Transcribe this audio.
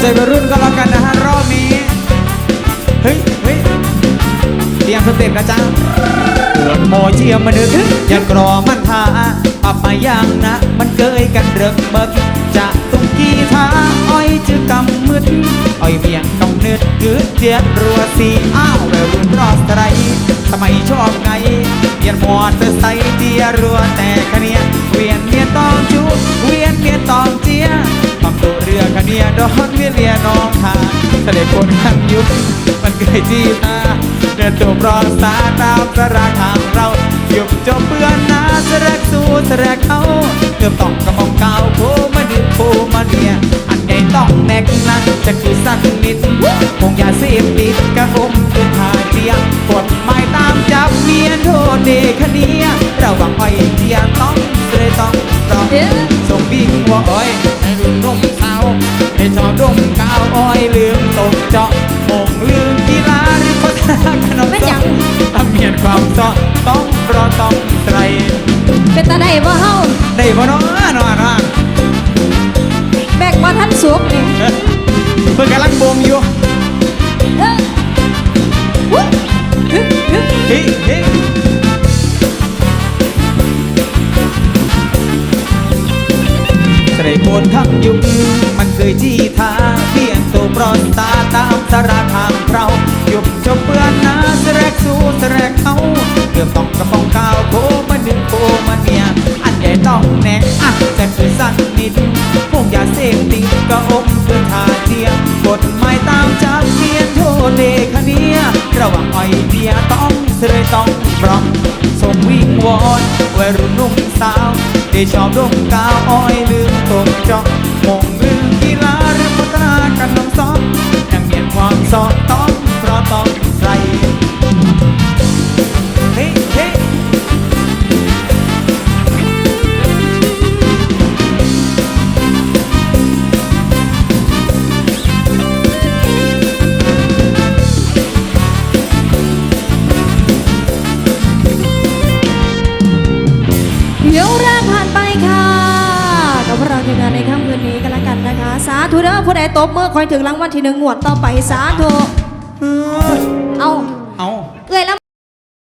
วัยรุ่นก็แล้วกันนะฮะรอบนี้ เฮ้ยเฮ้ยเตรียมสเต็ปนะจ๊ะเกิดโมเชียมมานึกยันกรอมันทาปับมาอย่างนะ มันเกยกันเริกเบิกจะตุ้งกีทาอ้อยจือกำมืดอ้อยเมียงกำเนิดกึดเจียดรัวสีอ้าววัยรุ่นรอสไรทำไมชอบไงเยียนมอเตอร์ไซค์เจียรัวแต่คะเนียวี เรือคะเนียดอนเวียเรียน้องทางเสด็จบนขังยุบมันเคยจีตาเดินตัวปลอสาตามสราทางเราหยุบจบเปื้อนนาสรักสู้สรักเขาเกือบต้องกระมองเก่าโผมาดึงโผมาเนียอันใหญ่ต้องแนกนะจะคือสักนิดคงอย่าเสพติดกระอมเป็นหาเจียงกฎหมายตามจับเมียโทษเดคเนียเราหวังไว้เจียต้องเสยต้องรองเอ๊ะส่งบิ่งหัวอ้อยให้รุ่นนม สาวให้ชอบดมกาวอ้อยลืมตกเจาะมงลืมกีฬาหรือพัฒนาขนมไม่จังทำเมียนความซอต้องรอต้องไตรเป็นตาได้บ่เฮาได้บ่เนาะเนาะเนาะแบกบ่ทันสุกนี่เอ้อเพิ่นกำลังบ่มอยู่เอ้อวุ้ยฮึฮึเฮ้เฮ้เสด็จบนทั้งยุคมัน เคยจี้ทาเพียงตัวปรอนตาตามสรทางเราหยุบจบเปื้อนนาสแรกสู้สแรกเขาเกือบต้องกระปองกาวโคมาดึงโคมาเนี่ย อันใหญ่ต้องแน่อะแต่คือสั้นนิดพวกยาเสพติดก็อมเพื่อทาเทียมกฎหมายตามจับเมียนโทษเดคเนียระหว่างอ้อยเบียต้องเสยต้องปรองส่งวิ่งวอนวัยรุ่นนุ่มสาวได้ชอบดมกาวอ้อยลืมตกจอก มงลืมกีฬา สาธุเด้อผู้ใดตบมือคอยถึงรางวัลที่หนึ่งงวดต่อไปสาธุเออเอาเอาเอ้ยล